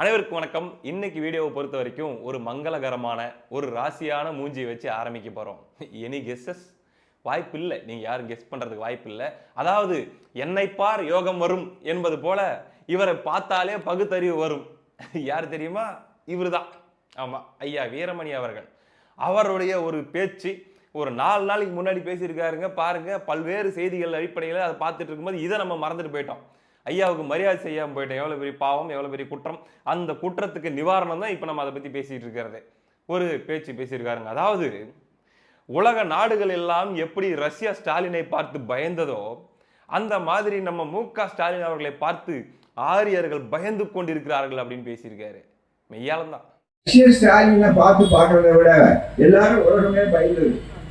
அனைவருக்கும் வணக்கம். இன்னைக்கு வீடியோவை பொறுத்த வரைக்கும் ஒரு மங்களகரமான ஒரு ராசியான மூஞ்சியை வச்சு ஆரம்பிக்க போகிறோம் எனி கெஸ்ஸஸ் வாய்ப்பு இல்லை. நீங்கள் யாரும் கெஸ் பண்ணுறதுக்கு வாய்ப்பு இல்லை. அதாவது என்னை பார் யோகம் வரும் என்பது போல இவரை பார்த்தாலே பகுத்தறிவு வரும். யார் தெரியுமா? இவர் தான் ஆமாம் ஐயா வீரமணி அவர்கள். அவருடைய ஒரு பேச்சு ஒரு நாலு நாளைக்கு முன்னாடி பேசியிருக்காருங்க. பாருங்கள் பல்வேறு செய்திகள் அடிப்படையில் அதை பார்த்துட்டு இருக்கும்போது இதை நம்ம மறந்துட்டு போயிட்டோம். ஐயாவுக்கு மரியாதை செய்யாமல் போயிட்டோம் எவ்வளோ பெரிய பாவம் எவ்வளோ பெரிய குற்றம்? அந்த குற்றத்துக்கு நிவாரணம் தான் இப்போ நம்ம அதை பற்றி பேசிட்டு இருக்கிறது. ஒரு பேச்சு பேசியிருக்காருங்க. அதாவது உலக நாடுகள் எல்லாம் எப்படி ரஷ்யா ஸ்டாலினை பார்த்து பயந்ததோ அந்த மாதிரி நம்ம மு க ஸ்டாலின் அவர்களை பார்த்து ஆரியர்கள் பயந்து கொண்டிருக்கிறார்கள் அப்படின்னு பேசியிருக்காரு. மெய்யாலம் தான் ரஷ்ய ஸ்டாலினை பார்த்து பார்க்கறத விட எல்லாரும் உலகமே பயந்து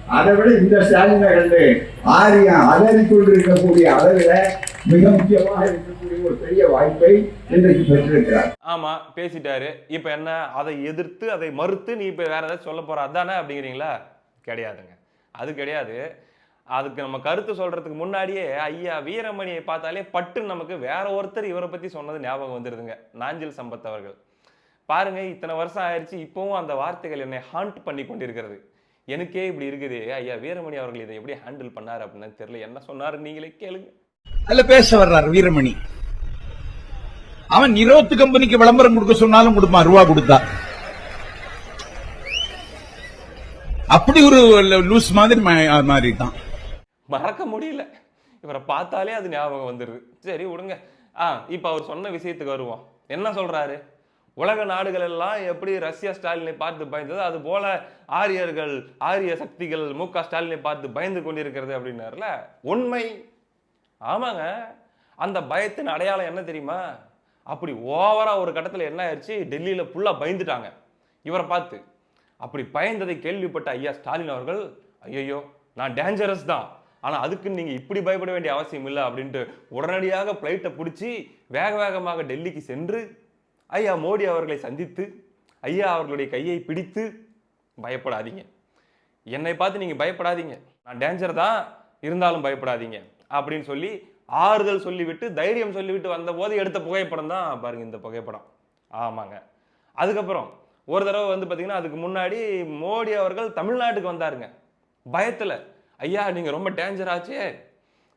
அதை விட இந்த ஸ்டாலின் கடந்து ஆரியம் அதறி கொண்டிருக்கக்கூடிய அளவில் மிக முக்கியமாக இருக்கக்கூடிய ஒரு பெரிய வாய்ப்பை இன்றைக்கு பெற்றிருக்கிறார். ஆமா பேசிட்டாரு. இப்ப என்ன அதை எதிர்த்து அதை மறுத்து நீ இப்ப வேற ஏதாவது சொல்ல போற அதானே அப்படிங்கிறீங்களா? கிடையாதுங்க. அது கிடையாது. அதுக்கு நம்ம கருத்து சொல்றதுக்கு முன்னாடியே ஐயா வீரமணியை பார்த்தாலே பட்டு நமக்கு வேற ஒருத்தர் இவரை பத்தி சொன்னது ஞாபகம் வந்துருதுங்க. நாஞ்சில் சம்பத் அவர்கள். பாருங்க இத்தனை வருஷம் ஆயிடுச்சு இப்பவும் அந்த வார்த்தைகள் என்னை ஹாண்ட் பண்ணி கொண்டிருக்கிறது. எனக்கே இப்படி இருக்குது. ஐயா வீரமணி அவர்கள் இதை எப்படி ஹேண்டில் பண்ணாரு அப்படின்னு தெரியல. என்ன சொன்னாரு நீங்களே கேளுங்க. அதுல பேச வர்றார் வீரமணி. அவன் இருபத்து கம்பெனிக்கு விளம்பரம் கொடுக்க சொன்னாலும் கொடுப்பான் ரூபா கொடுத்தா. அப்படி ஒரு லூஸ் மாதிரி மாறிட்டான். மறக்க முடியல. இவரை பார்த்தாலே அது ஞாபகம் வந்துடுது சரி விடுங்க. ஆ இப்போ அவர் சொன்ன விஷயத்துக்கு வருவோம். என்ன சொல்றாரு? உலக நாடுகள் எல்லாம் எப்படி ரஷ்யா ஸ்டாலினை பார்த்து பயந்தது அது போல ஆரியர்கள் ஆரிய சக்திகள் மு க ஸ்டாலினை பார்த்து பயந்து கொண்டிருக்கிறது அப்படின்னாருல? உண்மை. ஆமாங்க. அந்த பயத்தின் அடையாளம் என்ன தெரியுமா? அப்படி ஓவரா ஒரு கட்டத்தில் என்ன ஆயிடுச்சு டெல்லியில ஃபுல்லா பயந்துட்டாங்க. இவரை பார்த்து. அப்படி பயந்ததை கேள்விப்பட்ட ஐயா ஸ்டாலின் அவர்கள் ஐயோ நான் டேஞ்சரஸ் தான். ஆனால் அதுக்கு நீங்கள் இப்படி பயப்பட வேண்டிய அவசியம் இல்லை. அப்படின்ட்டு உடனடியாக ஃப்ளைட்டை பிடிச்சி வேக வேகமாக டெல்லிக்கு சென்று ஐயா மோடி அவர்களை சந்தித்து ஐயா அவர்களுடைய கையை பிடித்து பயப்படாதீங்க. என்னை பார்த்து நீங்கள் பயப்படாதீங்க. நான் டேஞ்சர் தான் இருந்தாலும் பயப்படாதீங்க. அப்படின்னு சொல்லி ஆறுதல் சொல்லிவிட்டு தைரியம் சொல்லிவிட்டு வந்தபோது எடுத்த புகைப்படம் தான் பாருங்க இந்த புகைப்படம். ஆமாங்க. அதுக்கப்புறம் ஒரு தடவை வந்து பார்த்தீங்கன்னா அதுக்கு முன்னாடி மோடி அவர்கள் தமிழ்நாட்டுக்கு வந்தாருங்க. பயத்தில் ஐயா நீங்கள் ரொம்ப டேஞ்சர் ஆச்சே.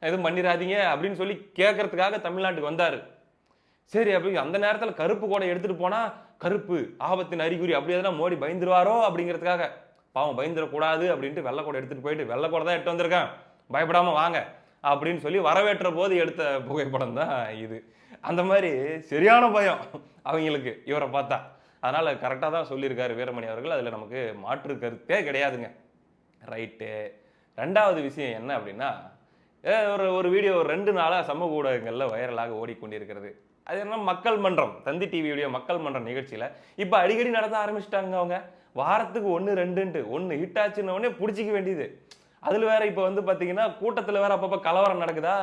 எதுவும் பண்ணிடாதீங்க. அப்படின்னு சொல்லி கேட்கறதுக்காக தமிழ்நாட்டுக்கு வந்தார். சரி அப்படி அந்த நேரத்தில் கருப்பு கோடை எடுத்துட்டு போனால் கருப்பு ஆபத்தின் அறிகுறி அப்படி எதனா மோடி பயந்துருவாரோ அப்படிங்கிறதுக்காக. பாவம் பயந்துடக்கூடாது அப்படின்ட்டு வெள்ளை எடுத்துகிட்டு போயிட்டு வெள்ளை தான் எடுத்து வந்திருக்கேன். பயப்படாமல் வாங்க அப்படின்னு சொல்லி வரவேற்ற போது எடுத்த புகைப்படம் தான் இது. அந்த மாதிரி சரியான பயம் அவங்களுக்கு இவரை பார்த்தா. அதனால் கரெக்டாக தான் சொல்லியிருக்காரு வீரமணி அவர்கள். அதில் நமக்கு மாற்று கருத்தே கிடையாதுங்க. ரைட்டு. ரெண்டாவது விஷயம் என்ன அப்படின்னா ஏ, ஒரு ஒரு வீடியோ ஒரு ரெண்டு நாளாக சமூக ஊடகங்களில் வைரலாக ஓடிக்கொண்டிருக்கிறது. அது என்ன மக்கள் மன்றம் தந்தி டிவியுடைய மக்கள் மன்றம் நிகழ்ச்சியில் இப்போ அடிக்கடி நடத்த ஆரம்பிச்சிட்டாங்க அவங்க. வாரத்துக்கு ஒன்று ரெண்டுன்ட்டு. ஒன்று ஹிட் ஆச்சுன்னொடனே பிடிச்சிக்க வேண்டியது. அதில் வேற இப்போ வந்து பார்த்தீங்கன்னா கூட்டத்தில் வேற அப்பப்போ கலவரம் நடக்குதா?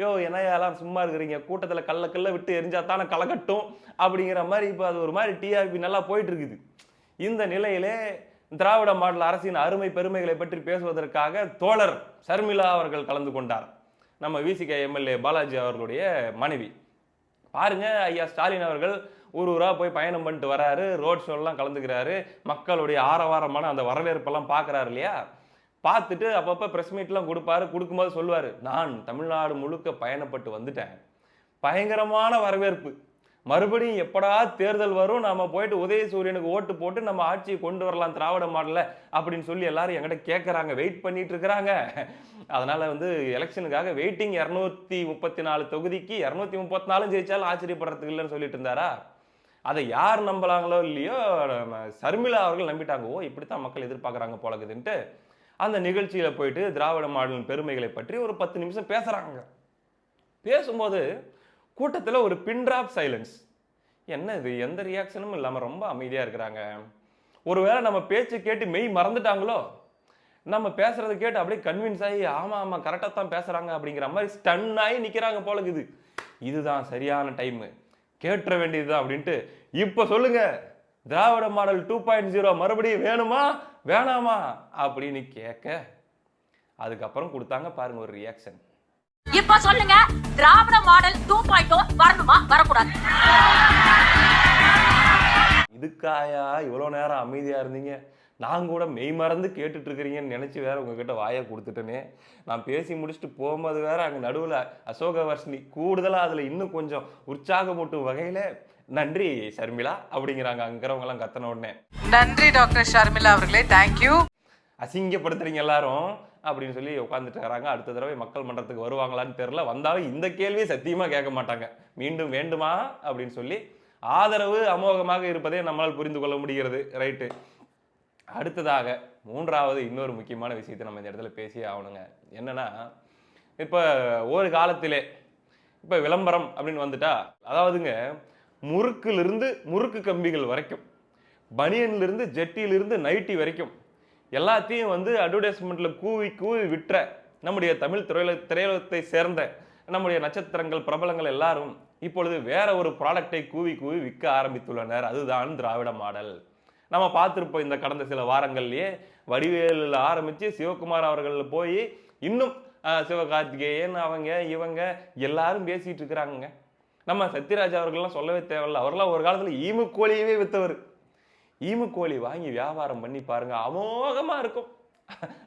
யோ என்னையா எல்லாம் சும்மா இருக்கிறீங்க. கூட்டத்தில் கல்ல கல்ல விட்டு எரிஞ்சா தானே கலக்கட்டும் அப்படிங்கிற மாதிரி இப்போ அது ஒரு மாதிரி டிஆர்பி நல்லா போயிட்டு இருக்குது இந்த நிலையிலே திராவிட மாடல் அரசின் அருமை பெருமைகளை பற்றி பேசுவதற்காக தோழர் சர்மிளா அவர்கள் கலந்து கொண்டார். நம்ம விசிகே எம்எல்ஏ பாலாஜி அவர்களுடைய மனைவி. பாருங்க ஐயா ஸ்டாலின் அவர்கள் ஊர் ஊராக போய் பயணம் பண்ணிட்டு வராரு ரோட் ஷோலாம் கலந்துக்கிறாரு மக்களுடைய ஆரவாரமான அந்த வரவேற்பெல்லாம் பார்க்கறாரு இல்லையா? பார்த்துட்டு அப்பப்போ ப்ரெஸ் மீட்லாம் கொடுப்பாரு கொடுக்கும்போது சொல்லுவார் நான் தமிழ்நாடு முழுக்க பயணப்பட்டு வந்துட்டேன். பயங்கரமான வரவேற்பு. மறுபடியும் எப்படா தேர்தல் வரும் நாம போயிட்டு உதயசூரியனுக்கு ஓட்டு போட்டு நம்ம ஆட்சியை கொண்டு வரலாம் திராவிட மாடல அப்படின்னு சொல்லி எல்லாரும் என்கிட்ட கேட்குறாங்க வெயிட் பண்ணிட்டு இருக்கிறாங்க. அதனால வந்து எலெக்ஷனுக்காக வெயிட்டிங் இரநூத்தி முப்பத்தி நாலு தொகுதிக்கு இரநூத்தி முப்பத்தி நாலும் ஜெயிச்சாலும் ஆச்சரியப்படுறதுக்கு இல்லைன்னு சொல்லிட்டு இருந்தாரா? அதை யார் நம்பலாங்களோ இல்லையோ சர்மிளா அவர்கள் நம்பிட்டாங்க. ஓ இப்படித்தான் மக்கள் எதிர்பார்க்குறாங்க போலக்குதுன்ட்டு அந்த நிகழ்ச்சியில போயிட்டு திராவிட மாடலின் பெருமைகளை பற்றி ஒரு பத்து நிமிஷம் பேசுறாங்க. பேசும்போது கூட்டத்தில் ஒரு பின்ட்ராப் சைலன்ஸ் என்ன இது எந்த ரியாக்ஷனும் இல்லாமல் ரொம்ப அமைதியாக இருக்கிறாங்க. ஒருவேளை நம்ம பேச்சு கேட்டு மெய் மறந்துட்டாங்களோ? நம்ம பேசுறத கேட்டு அப்படியே கன்வின்ஸ் ஆகி ஆமாம் ஆமாம் கரெக்டாக தான் பேசுகிறாங்க அப்படிங்கிற மாதிரி ஸ்டன் ஆகி நிற்கிறாங்க போல இது இதுதான் சரியான டைமு கேட்டுற வேண்டியதுதான் அப்படின்ட்டு இப்போ சொல்லுங்க. Dravida model two point zero மறுபடியும் வேணுமா? வேணாமா? அப்படின்னு கேட்க அதுக்கப்புறம் கொடுத்தாங்க பாருங்க ஒரு ரியாக்ஷன் இப்ப சொல்லுங்க திராவிட மாடல் டூ பாயிண்ட் வரணுமா வரக்கூடாது? இதுக்காயா இவ்வளோ நேரம் அமைதியாக இருந்தீங்க? நான் கூட மெய் மறந்து கேட்டுட்டு இருக்கிறீங்கன்னு நினச்சி வேற உங்ககிட்ட வாயை கொடுத்துட்டேனே. நான் பேசி முடிச்சுட்டு போகும்போது வேற அங்கே நடுவில் அசோக வர்ஷினி கூடுதலாக அதில் இன்னும் கொஞ்சம் உற்சாகமூட்டும் வகையில் நன்றி ஷர்மிளா அப்படிங்கிறாங்க. அங்கிறவங்கலாம் கத்தன உடனே. நன்றி டாக்டர் ஷர்மிளா அவர்களே. தேங்க்யூ அசிங்கப்படுத்துறீங்க எல்லாரும். அப்படின்னு சொல்லி உட்காந்துட்டு இருக்காங்க. அடுத்த தடவை மக்கள் மன்றத்துக்கு வருவாங்களான்னு தெரில வந்தாலும் இந்த கேள்வியை சத்தியமாக கேட்க மாட்டாங்க. மீண்டும் வேண்டுமா? அப்படின்னு சொல்லி ஆதரவு அமோகமாக இருப்பதை நம்மளால் புரிந்து கொள்ள முடிகிறது. ரைட்டு. அடுத்ததாக மூன்றாவது இன்னொரு முக்கியமான விஷயத்தை நம்ம இந்த இடத்துல பேசியே ஆகணுங்க. என்னென்னா இப்போ ஒரு காலத்திலே இப்போ விளம்பரம் அப்படின்னு வந்துட்டா அதாவதுங்க முறுக்கிலிருந்து முறுக்கு கம்பிகள் வரைக்கும் பனியன்லேருந்து ஜெட்டியிலிருந்து நைட்டி வரைக்கும் எல்லாத்தையும் வந்து அட்வர்டைஸ்மெண்ட்டில் கூவி கூவி விற்ற நம்முடைய தமிழ் திரையுல திரையுலகத்தை சேர்ந்த நம்முடைய நட்சத்திரங்கள் பிரபலங்கள் எல்லாரும் இப்பொழுது வேற ஒரு ப்ராடக்டை கூவி கூவி விற்க ஆரம்பித்துள்ளனர். அதுதான் திராவிட மாடல். நம்ம பார்த்துருப்போம் இந்த கடந்த சில வாரங்கள்லேயே வடிவேலில் ஆரம்பித்து சிவகுமார் அவர்கள் போய் இன்னும் சிவகார்த்திகேயன் அவங்க இவங்க எல்லாரும் பேசிகிட்டு இருக்கிறாங்க நம்ம சத்யராஜ் அவர்கள்லாம் சொல்லவே தேவையில்ல. அவர்லாம் ஒரு காலத்தில் ஈமு கோழியவே வித்தவர். ஈமு கோழி வாங்கி வியாபாரம் பண்ணி பாருங்க அமோகமாக இருக்கும்.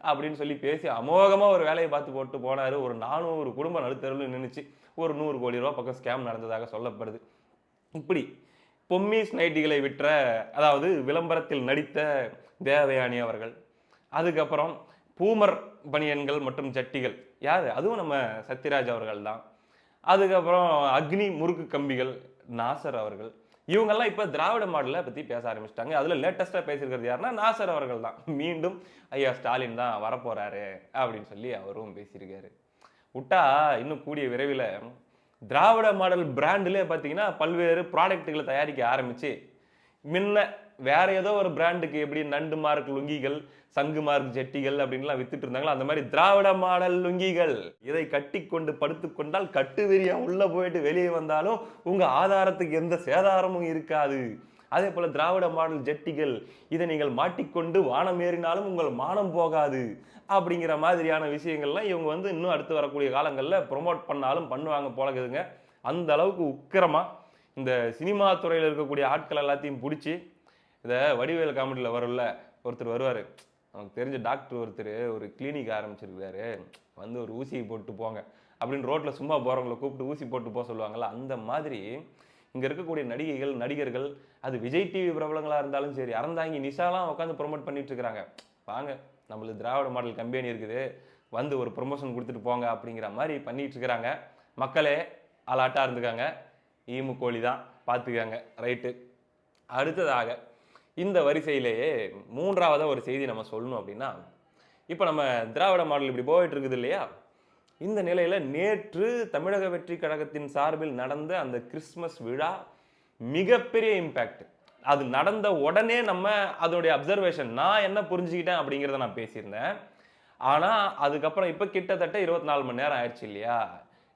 அப்படின்னு சொல்லி பேசி அமோகமாக ஒரு வேலையை பார்த்து போட்டு போனார். ஒரு நானூறு குடும்ப நடுத்தருவில் நின்றுச்சு ஒரு நூறு கோடி ரூபா பக்கம் ஸ்கேம் நடந்ததாக சொல்லப்படுது. இப்படி பொம்மிஸ் நைட்டிகளை விற்ற அதாவது விளம்பரத்தில் நடித்த தேவயானி அவர்கள் அதுக்கப்புறம் பூமர் பனியன்கள் மற்றும் ஜட்டிகள் யார்? அதுவும் நம்ம சத்யராஜ் அவர்கள் தான் அதுக்கப்புறம் அக்னி முறுக்கு கம்பிகள் நாசர் அவர்கள் இவங்கெல்லாம் இப்போ திராவிட மாடலை பற்றி பேச ஆரம்பிச்சிட்டாங்க. அதில் லேட்டஸ்ட்டாக பேசியிருக்கிறது யாருன்னா நாசர் அவர்கள் தான். மீண்டும் ஐயா ஸ்டாலின் தான் வரப்போகிறாரு அப்படின்னு சொல்லி அவரும் பேசியிருக்காரு. விட்டா இன்னும் கூடிய விரைவில் திராவிட மாடல் பிராண்டிலே பார்த்தீங்கன்னா பல்வேறு ப்ராடக்ட்டுகளை தயாரிக்க ஆரம்பித்து முன்ன வேற ஏதோ ஒரு பிராண்டுக்கு எப்படி நண்டு மார்க் லுங்கிகள் சங்கு மார்க் ஜெட்டிகள் அப்படின்லாம் வித்துட்டு இருந்தாங்களோ? அந்த மாதிரி திராவிட மாடல் லுங்கிகள். இதை கட்டி கொண்டு படுத்துக்கொண்டால் கட்டு விரியம் உள்ள போயிட்டு வெளியே வந்தாலும் உங்க ஆதாரத்துக்கு எந்த சேதாரமும் இருக்காது. அதே போல திராவிட மாடல் ஜெட்டிகள் இதை நீங்கள் மாட்டிக்கொண்டு வானம் ஏறினாலும் உங்கள் மானம் போகாது. அப்படிங்கிற மாதிரியான விஷயங்கள்லாம் இவங்க வந்து இன்னும் அடுத்து வரக்கூடிய காலங்களில் ப்ரொமோட் பண்ணாலும் பண்ணுவாங்க போலக்குதுங்க அந்த அளவுக்கு உக்கிரமா இந்த சினிமா துறையில் இருக்கக்கூடிய ஆட்கள் எல்லாத்தையும் பிடிச்சி இதை வடிவேல் காமெடியில் வரும்ல ஒருத்தர் வருவார். நமக்கு தெரிஞ்ச டாக்டர் ஒருத்தர் ஒரு கிளினிக் ஆரம்பிச்சிருக்காரு. வந்து ஒரு ஊசியை போட்டு போங்க. அப்படின்னு ரோட்டில் சும்மா போகிறவங்கள கூப்பிட்டு ஊசி போட்டு போக சொல்லுவாங்கல்ல அந்த மாதிரி இங்கே இருக்கக்கூடிய நடிகைகள் நடிகர்கள் அது விஜய் டிவி பிரபலங்களாக இருந்தாலும் சரி அறந்தாங்கி நிஷாலாம் உட்காந்து ப்ரொமோட் பண்ணிட்டு இருக்கிறாங்க. வாங்க நம்மளுக்கு திராவிட மாடல் கம்பெனி இருக்குது. வந்து ஒரு ப்ரொமோஷன் கொடுத்துட்டு போங்க அப்படிங்கிற மாதிரி பண்ணிட்டு இருக்கிறாங்க. மக்களே அலாட்டாக இருந்துக்காங்க. ஈமு கோழி தான் பார்த்துக்காங்க ரைட்டு அடுத்ததாக இந்த வரிசையிலேயே மூன்றாவதாக ஒரு செய்தி நம்ம சொல்லணும் அப்படின்னா இப்போ நம்ம திராவிட மாடல் இப்படி போயிட்டு இருக்குது இல்லையா? இந்த நிலையில் நேற்று தமிழக வெற்றி கழகத்தின் சார்பில் நடந்த அந்த கிறிஸ்மஸ் விழா மிகப்பெரிய இம்பேக்ட் அது நடந்த உடனே நம்ம அதோடைய அப்சர்வேஷன் நான் என்ன புரிஞ்சுக்கிட்டேன் அப்படிங்கிறத நான் பேசியிருந்தேன். ஆனால் அதுக்கப்புறம் இப்போ கிட்டத்தட்ட இருபத்தி நாலு மணி நேரம் ஆயிடுச்சு இல்லையா?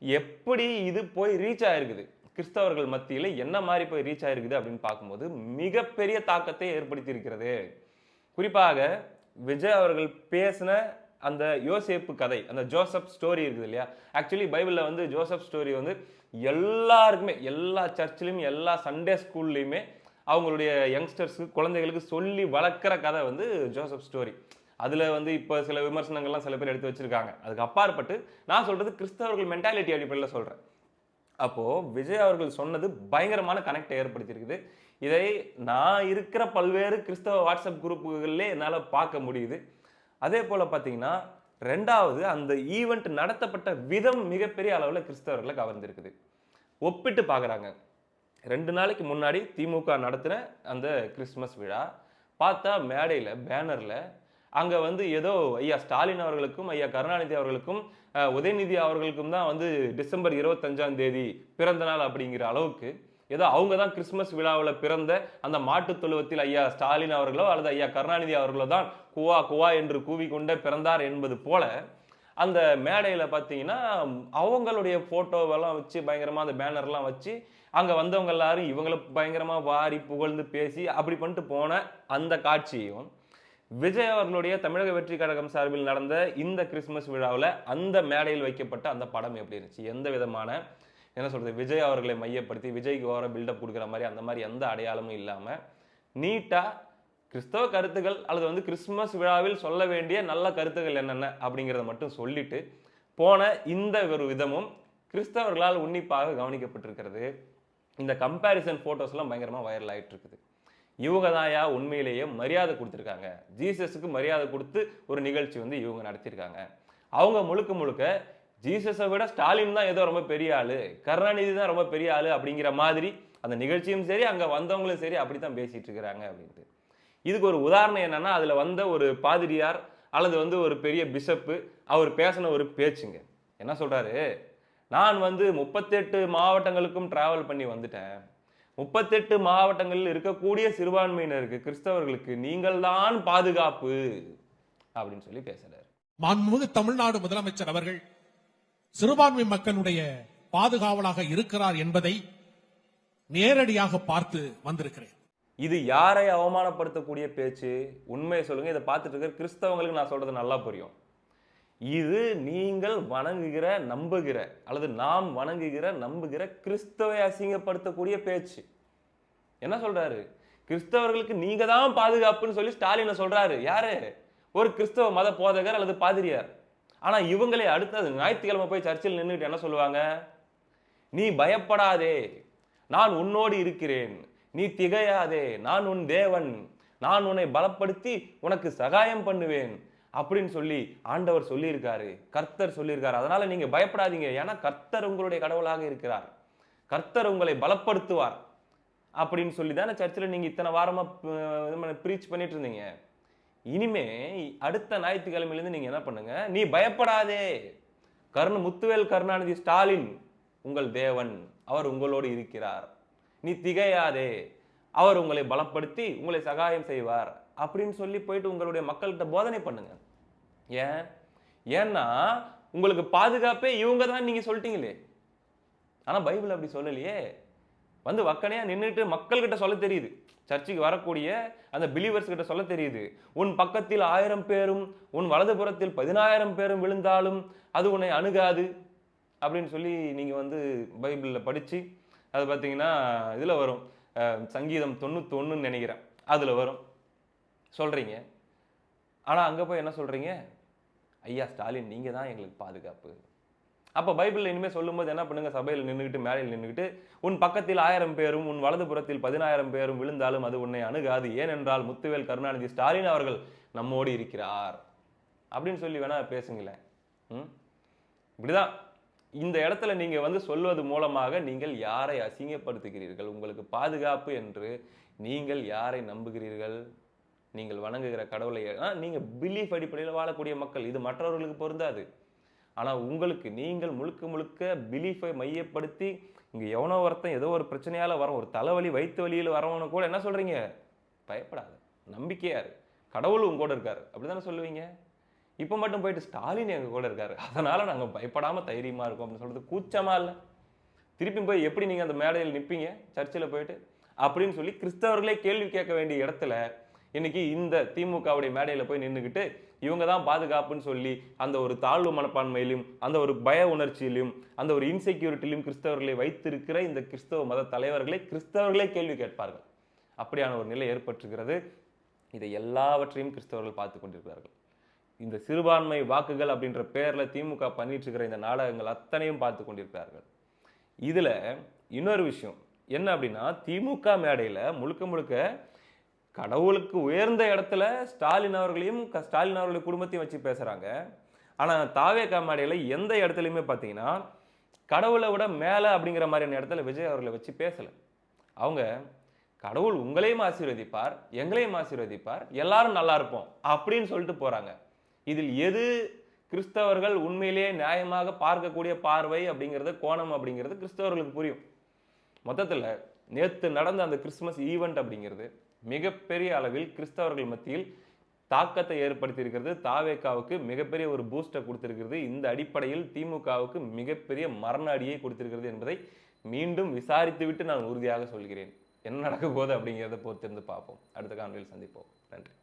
எப்படி இது போய் ரீச் ஆயிருக்குது? கிறிஸ்தவர்கள் மத்தியில் என்ன மாதிரி போய் ரீச் ஆயிருக்குது அப்படின்னு பார்க்கும்போது மிகப்பெரிய தாக்கத்தை ஏற்படுத்தி இருக்கிறது குறிப்பாக விஜய் அவர்கள் பேசின அந்த யோசேப்பு கதை அந்த ஜோசப் ஸ்டோரி இருக்குது இல்லையா? ஆக்சுவலி பைபிளில் வந்து ஜோசப் ஸ்டோரி வந்து எல்லாருக்குமே எல்லா சர்ச்சிலையும் எல்லா சண்டே ஸ்கூல்லையுமே அவங்களுடைய யங்ஸ்டர்ஸுக்கு குழந்தைகளுக்கு சொல்லி வளர்க்குற கதை வந்து ஜோசப் ஸ்டோரி அதில் வந்து இப்போ சில விமர்சனங்கள்லாம் சில பேர் எடுத்து வச்சுருக்காங்க. அதுக்கு அப்பாற்பட்டு நான் சொல்கிறது கிறிஸ்தவர்கள் மென்டாலிட்டி அடிப்படையில் சொல்கிறேன் அப்போது விஜய் அவர்கள் சொன்னது பயங்கரமான கனெக்டை ஏற்படுத்தியிருக்குது. இதை நான் இருக்கிற பல்வேறு கிறிஸ்தவ வாட்ஸ்அப் குரூப்புகளிலே என்னால் பார்க்க முடியுது. அதே போல் பார்த்தீங்கன்னா ரெண்டாவது அந்த ஈவெண்ட் நடத்தப்பட்ட விதம் மிகப்பெரிய அளவில் கிறிஸ்தவர்களை கவர்ந்திருக்குது. ஒப்பிட்டு பார்க்குறாங்க ரெண்டு நாளைக்கு முன்னாடி திமுக நடத்தின அந்த கிறிஸ்மஸ் விழா பார்த்தா மேடையில் பேனரில் அங்கே வந்து ஏதோ ஐயா ஸ்டாலின் அவர்களுக்கும் ஐயா கருணாநிதி அவர்களுக்கும் உதயநிதி அவர்களுக்கும் தான் வந்து டிசம்பர் இருபத்தஞ்சாம் தேதி பிறந்த நாள் அப்படிங்கிற அளவுக்கு ஏதோ அவங்க தான் கிறிஸ்மஸ் விழாவில் பிறந்த அந்த மாட்டுத் தொழுவத்தில் ஐயா ஸ்டாலின் அவர்களோ அல்லது ஐயா கருணாநிதி அவர்களோ தான் குவா குவா என்று கூவிக்கொண்டே பிறந்தார் என்பது போல அந்த மேடையில் பார்த்தீங்கன்னா அவங்களுடைய ஃபோட்டோவெல்லாம் வச்சு பயங்கரமாக அந்த பேனர்லாம் வச்சு அங்கே வந்தவங்க எல்லாரும் இவங்களை பயங்கரமாக வாரி புகழ்ந்து பேசி அப்படி பண்ணிட்டு போன அந்த காட்சியும் விஜய் அவர்களுடைய தமிழக வெற்றி கழகம் சார்பில் நடந்த இந்த கிறிஸ்மஸ் விழாவில் அந்த மேடையில் வைக்கப்பட்ட அந்த படம் எப்படி இருந்துச்சு? எந்த விதமான என்ன சொல்கிறது விஜய் அவர்களை மையப்படுத்தி விஜய்க்கு ஓர பில்டப் கொடுக்குற மாதிரி அந்த மாதிரி எந்த அடையாளமும் இல்லாமல் நீட்டாக கிறிஸ்தவ கருத்துக்கள் அல்லது வந்து கிறிஸ்மஸ் விழாவில் சொல்ல வேண்டிய நல்ல கருத்துக்கள் என்னென்ன அப்படிங்கிறத மட்டும் சொல்லிட்டு போன இந்த ஒரு விதமும் கிறிஸ்தவர்களால் உன்னிப்பாக கவனிக்கப்பட்டிருக்கிறது. இந்த கம்பேரிசன் ஃபோட்டோஸ்லாம் பயங்கரமாக வைரல் ஆகிட்டு இருக்குது இவங்க தாயா உண்மையிலேயே மரியாதை கொடுத்துருக்காங்க. ஜீசஸுக்கு மரியாதை கொடுத்து ஒரு நிகழ்ச்சி வந்து இவங்க நடத்தியிருக்காங்க. அவங்க முழுக்க முழுக்க ஜீசஸை விட ஸ்டாலின் தான் ஏதோ ரொம்ப பெரிய ஆள் கருணாநிதி தான் ரொம்ப பெரிய ஆள் அப்படிங்கிற மாதிரி அந்த நிகழ்ச்சியும் சரி அங்கே வந்தவங்களும் சரி அப்படி தான் பேசிகிட்டு இருக்கிறாங்க அப்படின்ட்டு. இதுக்கு ஒரு உதாரணம் என்னென்னா அதில் வந்த ஒரு பாதிரியார் அல்லது வந்து ஒரு பெரிய பிஷப்பு அவர் பேசின ஒரு பேச்சுங்க. என்ன சொல்கிறாரு நான் வந்து முப்பத்தெட்டு மாவட்டங்களுக்கும் ட்ராவல் பண்ணி வந்துட்டேன். முப்பத்தெட்டு மாவட்டங்களில் இருக்கக்கூடிய சிறுபான்மையினருக்கு கிறிஸ்தவர்களுக்கு நீங்கள்தான் பாதுகாப்பு அப்படின்னு சொல்லி பேசுறாரு. மாண்புமிகு தமிழ்நாடு முதலமைச்சர் அவர்கள் சிறுபான்மை மக்களுடைய பாதுகாவலாக இருக்கிறார் என்பதை நேரடியாக பார்த்து வந்திருக்கிறேன். இது யாரை அவமானப்படுத்தக்கூடிய பேச்சு? உண்மையை சொல்லுங்க. இதை பார்த்துட்டு இருக்கிற கிறிஸ்தவங்களுக்கு நான் சொல்றது நல்லா புரியும். இது நீங்கள் வணங்குகிற நம்புகிற அல்லது நாம் வணங்குகிற நம்புகிற கிறிஸ்தவை அசிங்கப்படுத்தக்கூடிய பேச்சு. என்ன சொல்றாரு? கிறிஸ்தவர்களுக்கு நீங்க தான் பாதுகாப்புன்னு சொல்லி ஸ்டாலினை சொல்றாரு. யாரு? ஒரு கிறிஸ்தவ மத போதகர் அல்லது பாதிரியார். ஆனா இவங்களே அடுத்தது ஞாயிற்றுக்கிழமை போய் சர்ச்சில் நின்றுட்டு என்ன சொல்லுவாங்க? நீ பயப்படாதே. நான் உன்னோடு இருக்கிறேன். நீ திகையாதே. நான் உன் தேவன். நான் உன்னை பலப்படுத்தி உனக்கு சகாயம் பண்ணுவேன். அப்படின்னு சொல்லி ஆண்டவர் சொல்லியிருக்காரு கர்த்தர் சொல்லியிருக்காரு. அதனால நீங்க பயப்படாதீங்க. ஏன்னா கர்த்தர் உங்களுடைய கடவுளாக இருக்கிறார். கர்த்தர் உங்களை பலப்படுத்துவார் அப்படின்னு சொல்லி தானே சர்ச்சில் நீங்கள் இத்தனை வாரமாக ப்ரீச் பண்ணிட்டு இருந்தீங்க. இனிமே அடுத்த ஞாயிற்றுக்கிழமையிலேருந்து நீங்கள் என்ன பண்ணுங்க? நீ பயப்படாதே. கருண் முத்துவேல் கருணாநிதி ஸ்டாலின் உங்கள் தேவன். அவர் உங்களோடு இருக்கிறார். நீ திகையாதே. அவர் உங்களை பலப்படுத்தி உங்களை சகாயம் செய்வார் அப்படின்னு சொல்லி போயிட்டு உங்களுடைய மக்கள்கிட்ட போதனை பண்ணுங்க. ஏன்? ஏன்னா உங்களுக்கு பாதுகாப்பே இவங்க தான் நீங்க சொல்லிட்டீங்களே. ஆனா பைபிள் அப்படி சொல்லலையே. வந்து வக்கனையா நின்றுட்டு மக்கள்கிட்ட சொல்ல தெரியுது. சர்ச்சுக்கு வரக்கூடிய அந்த பிலீவர்ஸ் கிட்ட சொல்ல தெரியுது. உன் பக்கத்தில் ஆயிரம் பேரும் உன் வலதுபுறத்தில் பதினாயிரம் பேரும் விழுந்தாலும் அது உன்னை அணுகாது அப்படின்னு சொல்லி நீங்க வந்து பைபிளில் படிச்சு அது பார்த்தீங்கன்னா இதில் வரும். சங்கீதம் தொண்ணூத்தொன்னுன்னு நினைக்கிறேன். அதில் வரும். சொல்கிறீங்க ஆனால் அங்கே போய் என்ன சொல்கிறீங்க ஐயா ஸ்டாலின் நீங்கள் தான் எங்களுக்கு பாதுகாப்பு. அப்போ பைபிளில் இனிமேல் சொல்லும்போது என்ன பண்ணுங்க? சபையில் நின்றுக்கிட்டு மேலையில் நின்றுக்கிட்டு உன் பக்கத்தில் ஆயிரம் பேரும் உன் வலதுபுறத்தில் பதினாயிரம் பேரும் விழுந்தாலும் அது உன்னை அணுகாது. ஏனென்றால் முத்துவேல் கருணாநிதி ஸ்டாலின் அவர்கள் நம்மோடு இருக்கிறார். அப்படின்னு சொல்லி வேணா பேசுங்களேன். ம்? இப்படிதான். இந்த இடத்துல நீங்கள் வந்து சொல்வது மூலமாக நீங்கள் யாரை அசிங்கப்படுத்துகிறீர்கள்? உங்களுக்கு பாதுகாப்பு என்று நீங்கள் யாரை நம்புகிறீர்கள்? நீங்கள் வணங்குகிற கடவுளை நீங்கள் பிலீஃப் அடிப்படையில் வாழக்கூடிய மக்கள். இது மற்றவர்களுக்கு பொருந்தாது. ஆனால் உங்களுக்கு நீங்கள் முழுக்க முழுக்க பிலீஃபை மையப்படுத்தி இங்கே எவனோ ஒருத்தன் ஏதோ ஒரு பிரச்சனையால் வரோம் ஒரு தலைவலி வயிற்று வலியில் வரவனு கூட என்ன சொல்கிறீங்க பயப்படாது. நம்பிக்கையாரு கடவுள் உங்க கூட அப்படி அப்படிதானே சொல்லுவீங்க? இப்போ மட்டும் போயிட்டு ஸ்டாலின் எங்கள் கூட இருக்காரு? அதனால் நாங்கள் பயப்படாமல் தைரியமாக இருக்கோம் அப்படின்னு சொல்றது கூச்சமாக இல்லை. திருப்பி போய் எப்படி நீங்கள் அந்த மேடையில் நிற்பீங்க சர்ச்சில் போயிட்டு அப்படின்னு சொல்லி கிறிஸ்தவர்களே கேள்வி கேட்க வேண்டிய இடத்துல இன்னைக்கு இந்த திமுகவுடைய மேடையில் போய் நின்றுக்கிட்டு இவங்க தான் பாதுகாப்புன்னு சொல்லி அந்த ஒரு தாழ்வு மனப்பான்மையிலும் அந்த ஒரு பய உணர்ச்சியிலும் அந்த ஒரு இன்செக்யூரிட்டியிலும் கிறிஸ்தவர்களை வைத்திருக்கிற இந்த கிறிஸ்தவ மத தலைவர்களை கிறிஸ்தவர்களே கேள்வி கேட்பார்கள். அப்படியான ஒரு நிலை ஏற்பட்டிருக்கிறது. இதை எல்லாவற்றையும் கிறிஸ்தவர்கள் பார்த்து கொண்டிருக்கிறார்கள். இந்த சிறுபான்மை வாக்குகள் அப்படின்ற பேரில் திமுக பண்ணிட்டு இருக்கிற இந்த நாடகங்கள் அத்தனையும் பார்த்து கொண்டிருக்கிறார்கள். இதில் இன்னொரு விஷயம். என்ன அப்படின்னா திமுக மேடையில் முழுக்க முழுக்க கடவுளுக்கு உயர்ந்த இடத்துல ஸ்டாலின் அவர்களையும் க- ஸ்டாலின் அவர்களுடைய குடும்பத்தையும் வச்சு பேசுகிறாங்க ஆனால் தாவேகா மேடையில் எந்த இடத்துலையுமே பார்த்தீங்கன்னா கடவுளை விட மேலே அப்படிங்கிற மாதிரியான இடத்துல விஜய் அவர்களை வச்சு பேசலை. அவங்க கடவுள் உங்களையும் ஆசீர்வதிப்பார் எங்களையும் ஆசீர்வதிப்பார் எல்லாரும் நல்லா இருப்போம் அப்படின்னு சொல்லிட்டு போகிறாங்க இதில் எது கிறிஸ்தவர்கள் உண்மையிலேயே நியாயமாக பார்க்கக்கூடிய பார்வை அப்படிங்கிறது கோணம் அப்படிங்கிறது கிறிஸ்தவர்களுக்கு புரியும். மொத்தத்தில் நேற்று நடந்த அந்த கிறிஸ்துமஸ் ஈவெண்ட் அப்படிங்கிறது மிகப்பெரிய அளவில் கிறிஸ்தவர்கள் மத்தியில் தாக்கத்தை ஏற்படுத்தியிருக்கிறது. தாவேக்காவுக்கு மிகப்பெரிய ஒரு பூஸ்டை கொடுத்திருக்கிறது. இந்த அடிப்படையில் திமுகவுக்கு மிகப்பெரிய மரண அடியை கொடுத்திருக்கிறது என்பதை மீண்டும் விசாரித்துவிட்டு நான் உறுதியாக சொல்கிறேன். என்ன நடக்க போகுது அப்படிங்கிறத பொறுத்திருந்து பார்ப்போம். அடுத்த காணொலியில் சந்திப்போம். நன்றி.